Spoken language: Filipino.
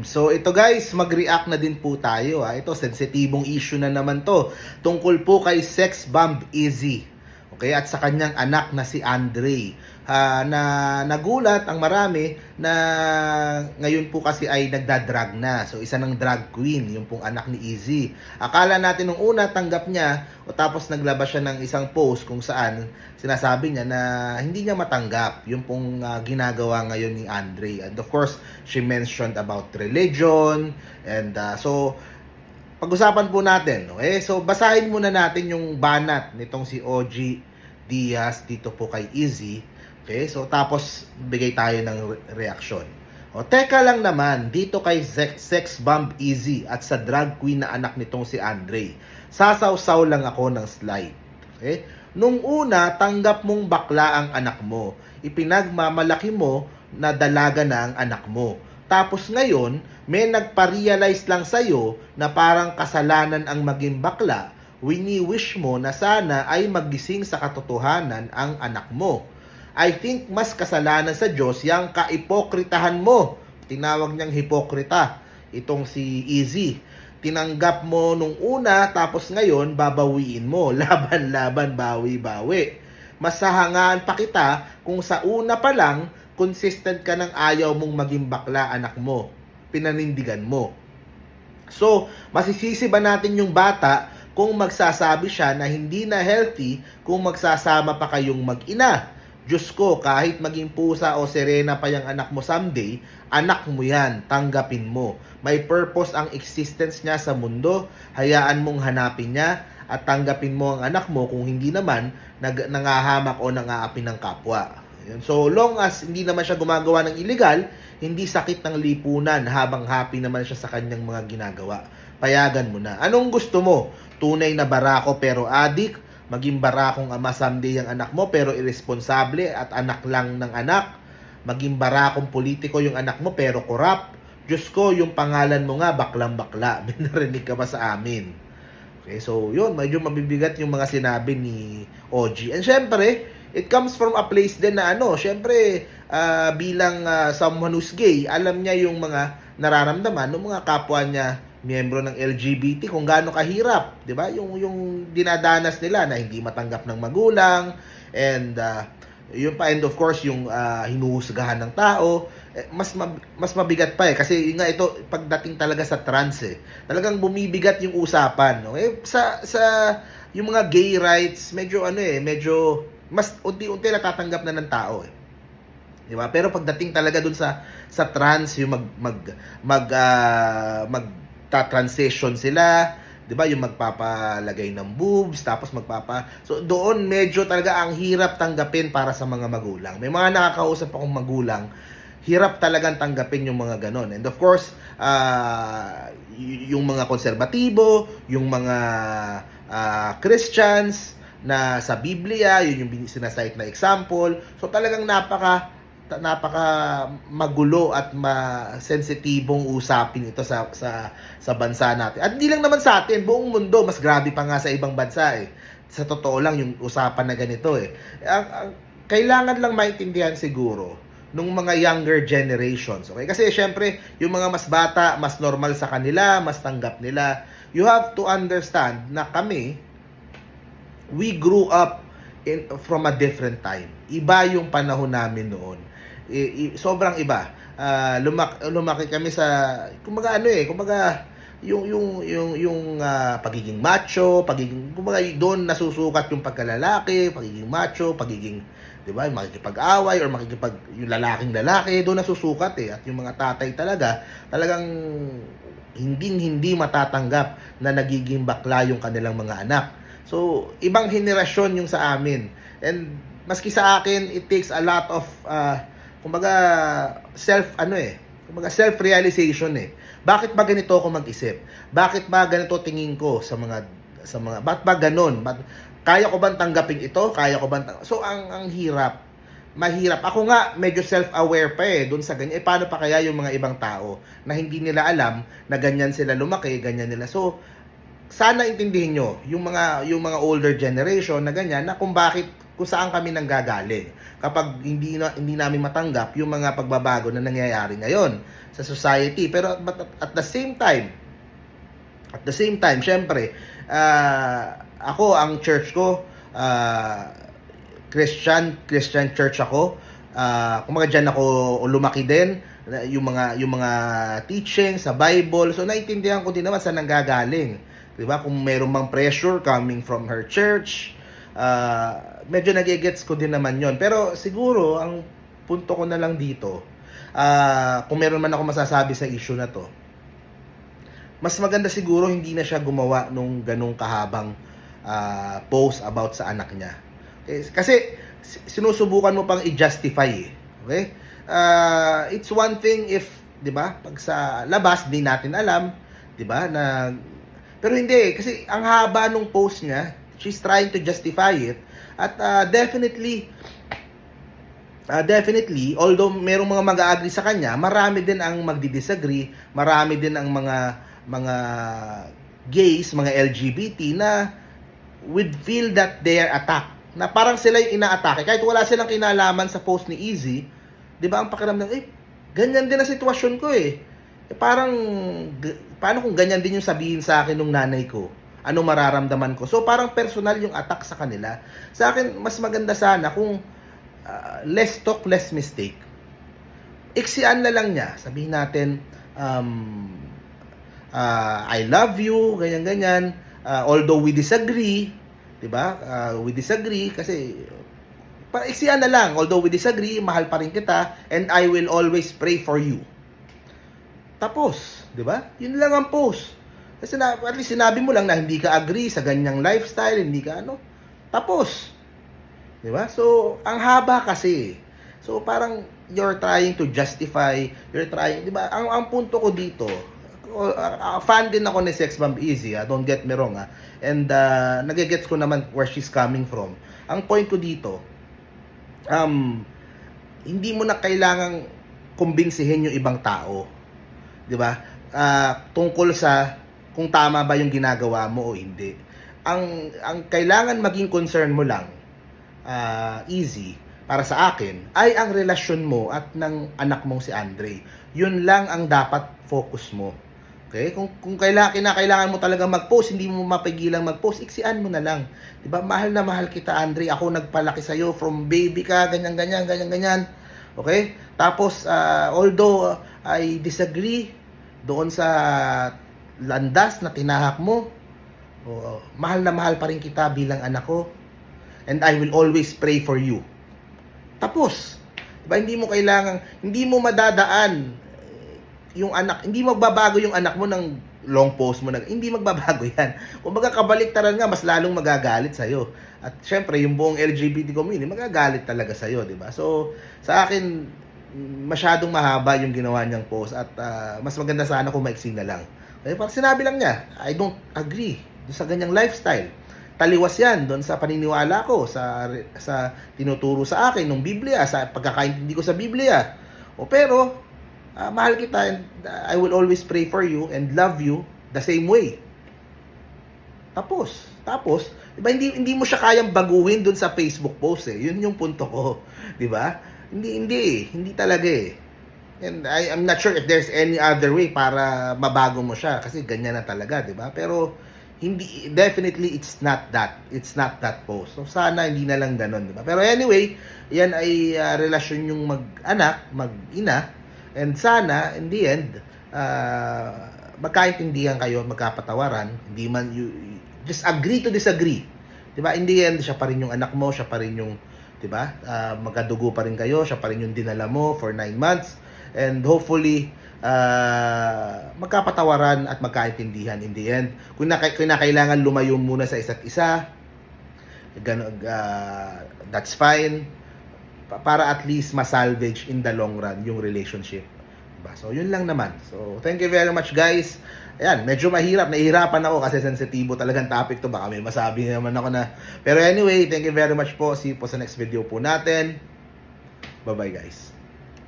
So ito guys, mag-react na din po tayo. Ha. Ito, sensitibong issue na naman to. Tungkol po kay Sex Bomb Easy. Okay, at sa kanyang anak na si Andre. Ha, na nagulat ang marami na ngayon po kasi ay nagdadrag na. So isa ng drag queen, yung pong anak ni Easy. Akala natin nung una tanggap niya o tapos naglabas siya ng isang post kung saan sinasabi niya na hindi niya matanggap yung pong ah, ginagawa ngayon ni Andre. And of course, she mentioned about religion and ah, so pag-usapan po natin, okay? So basahin muna natin yung banat nitong si OG Diaz dito po kay Easy. Okay? So tapos bigay tayo ng re- reaksyon. O teka lang naman dito kay Sex, Sex Bomb Easy at sa drag queen na anak nitong si Andre. Sasawsaw lang ako ng slide. Okay? Nung una, tanggap mong bakla ang anak mo. Ipinagmamalaki mo na dalaga na ang anak mo. Tapos ngayon, may nagpa-realize lang sa'yo na parang kasalanan ang maging bakla, wini-wish mo na sana ay magising sa katotohanan ang anak mo. I think mas kasalanan sa Diyos yung kaipokritahan mo. Tinawag niyang hipokrita. Itong si Easy. Tinanggap mo nung una, tapos ngayon, babawiin mo. Laban-laban, bawi-bawi. Masahangaan pa kita kung sa una pa lang, consistent ka ng ayaw mong maging bakla anak mo. Pinanindigan mo. So, masisisi ba natin yung bata kung magsasabi siya na hindi na healthy kung magsasama pa kayong mag-ina? Diyos ko, kahit maging pusa o serena pa yung anak mo someday, anak mo yan, tanggapin mo. May purpose ang existence niya sa mundo, hayaan mong hanapin niya at tanggapin mo ang anak mo kung hindi naman nag nangahamak o nangaapi ng kapwa. So long as hindi naman siya gumagawa ng illegal, hindi sakit ng lipunan habang happy naman siya sa kanyang mga ginagawa. Payagan mo na. Anong gusto mo? Tunay na barako pero adik? Maging barakong ama someday ang anak mo pero irresponsable at anak lang ng anak? Maging barakong politiko yung anak mo pero corrupt? Diyos ko, yung pangalan mo nga baklang bakla. Binarinig ka ba sa amin? Okay, so yun, medyo mabibigat yung mga sinabi ni OG. And syempre, it comes from a place din na ano, syempre, ah, bilang ah, someone who's gay, alam niya yung mga nararamdaman ng mga kapwa niya miyembro ng LGBT kung gaano kahirap, 'di ba? Yung yung dinadanas nila na hindi matanggap ng magulang and ah, yun pa and of course yung ah, hinuhusgahan ng tao eh, mas mab- mas mabigat pa eh kasi yun nga ito pagdating talaga sa trans eh talagang bumibigat yung usapan no eh sa sa yung mga gay rights medyo ano eh medyo mas unti-unti natatanggap na ng tao eh Di ba? Pero pagdating talaga dun sa sa trans yung mag mag mag ah, magta-transition sila, 'di ba? Yung magpapalagay ng boobs, tapos magpapa So doon medyo talaga ang hirap tanggapin para sa mga magulang. May mga nakakausap akong magulang, hirap talagang tanggapin yung mga ganon. And of course, y- yung mga konserbatibo, yung mga ah, Christians na sa Biblia, yun yung sinasite na example. So talagang napaka napaka magulo at ma-sensitibong usapin ito sa sa sa bansa natin. At hindi lang naman sa atin, buong mundo mas grabe pa nga sa ibang bansa eh. Sa totoo lang yung usapan na ganito eh. Ang, ang- kailangan lang maintindihan siguro nung mga younger generations. Okay? Kasi syempre, yung mga mas bata, mas normal sa kanila, mas tanggap nila. You have to understand na kami, we grew up in, from a different time. Iba yung panahon namin noon. I- i- sobrang iba. Ah, lumak lumaki kami sa kumbaga ano eh, kumbaga yung yung yung yung ah, pagiging macho, pagiging kumbaga doon nasusukat yung pagkalalaki, pagiging macho, pagiging 'di ba, makikipag-away or makikipag yung lalaking lalaki, doon nasusukat eh. At yung mga tatay talaga, talagang hindi hindi matatanggap na nagiging bakla yung kanilang mga anak. So, ibang henerasyon yung sa amin. And maski sa akin, it takes a lot of uh, kumbaga self ano eh, kumbaga self-realization eh. Bakit ba ganito ako mag-isip? Bakit ba ganito tingin ko sa mga sa mga bakit ba ganon? Ba't, kaya ko bang tanggapin ito? Kaya ko bang So ang ang hirap. Mahirap. Ako nga medyo self-aware pa eh doon sa ganyan. Eh paano pa kaya yung mga ibang tao na hindi nila alam na ganyan sila lumaki, ganyan nila. So sana intindihin nyo yung mga yung mga older generation na ganyan na kung bakit kung saan kami nanggagaling. Kapag hindi na, hindi namin matanggap yung mga pagbabago na nangyayari ngayon sa society. Pero at, at the same time, at the same time, syempre, ah, ako ang church ko ah, Christian, Christian church ako. Ah, kumaga diyan ako lumaki din yung mga yung mga teaching sa Bible. So naiintindihan ko din naman saan nanggagaling. 'Di ba? Kung mayroong mang pressure coming from her church, ah, medyo nagigets ko din naman 'yon. Pero siguro ang punto ko na lang dito, ah, kung meron man ako masasabi sa issue na 'to, mas maganda siguro hindi na siya gumawa nung ganong kahabang ah, post about sa anak niya. Okay? Kasi si- sinusubukan mo pang i-justify eh. Okay? Ah, it's one thing if, 'di ba? Pag sa labas di natin alam, 'di ba? Na pero hindi eh, kasi ang haba nung post niya, she's trying to justify it at ah, definitely Ah, definitely, although merong mga mag-agree sa kanya, marami din ang magdi-disagree, marami din ang mga mga gays, mga LGBT na would feel that they are attacked. Na parang sila yung inaatake. Kahit wala silang kinalaman sa post ni Easy, di ba ang pakiramdam, eh, ganyan din ang sitwasyon ko eh. eh parang, paano kung ganyan din yung sabihin sa akin ng nanay ko? Ano mararamdaman ko? So parang personal yung attack sa kanila. Sa akin, mas maganda sana kung uh, less talk, less mistake. Iksian na lang niya. Sabihin natin, um, uh, I love you, ganyan-ganyan. Uh, although we disagree, di ba? Uh, we disagree kasi para iksian na lang. Although we disagree, mahal pa rin kita and I will always pray for you. Tapos, di ba? Yun lang ang post. Kasi na, at least sinabi mo lang na hindi ka agree sa ganyang lifestyle, hindi ka ano. Tapos, Di ba? So, ang haba kasi. So, parang you're trying to justify, you're trying, di ba? Ang, ang punto ko dito, uh, uh, fan din ako ni Sex Bomb Easy, ah, don't get me wrong, ah. And uh, nagigets ko naman where she's coming from. Ang point ko dito, um, hindi mo na kailangang kumbinsihin yung ibang tao. Di ba? Ah, tungkol sa kung tama ba yung ginagawa mo o hindi. Ang ang kailangan maging concern mo lang ah, easy para sa akin ay ang relasyon mo at ng anak mong si Andre. Yun lang ang dapat focus mo. Okay? Kung kung kailangan kinakailangan mo talaga mag-post, hindi mo mapigilang mag-post, iksian mo na lang. 'Di ba? Mahal na mahal kita, Andre. Ako nagpalaki sa iyo from baby ka, ganyan ganyan, ganyan ganyan. Okay? Tapos ah, although ah, I disagree doon sa landas na tinahak mo, oh, mahal na mahal pa rin kita bilang anak ko and I will always pray for you. Tapos, diba, hindi mo kailangan, hindi mo madadaan eh, yung anak, hindi magbabago yung anak mo ng long post mo na, hindi magbabago yan. Kung baga kabaliktaran nga, mas lalong magagalit sa'yo. At syempre, yung buong LGBT community, magagalit talaga sa'yo, di ba? So, sa akin, masyadong mahaba yung ginawa niyang post at ah, mas maganda sana kung maiksi na lang. Kaya parang sinabi lang niya, I don't agree doon sa ganyang lifestyle. Taliwas yan doon sa paniniwala ko sa sa tinuturo sa akin ng Biblia sa pagkakaintindi ko sa Biblia. O pero ah, mahal kita and ah, I will always pray for you and love you the same way. Tapos tapos di hindi hindi mo siya kayang baguhin doon sa Facebook post eh. Yun yung punto ko di ba? Hindi hindi eh. hindi talaga eh And I, I'm not sure if there's any other way para mabago mo siya kasi ganyan na talaga, 'di ba? Pero hindi definitely it's not that. It's not that post. So sana hindi na lang ganoon, 'di ba? Pero anyway, 'yan ay ah, relasyon yung mag-anak, mag-ina and sana in the end uh, magkaintindihan kayo, magkapatawaran, hindi man you, just agree to disagree. 'Di ba? In the end, siya pa rin yung anak mo, siya pa rin yung 'di ba? Ah, magkadugo pa rin kayo, siya pa rin yung dinala mo for nine months and hopefully uh, magkapatawaran at magkaintindihan in the end. Kung naka, kinakailangan lumayo muna sa isa't isa, gano, uh, that's fine. Pa- Para at least masalvage in the long run yung relationship. Diba? So, yun lang naman. So, thank you very much guys. Ayan, medyo mahirap. Nahihirapan ako kasi sensitibo talagang topic to. Baka may masabi naman ako na. Pero anyway, thank you very much po. See you po sa next video po natin. Bye-bye guys.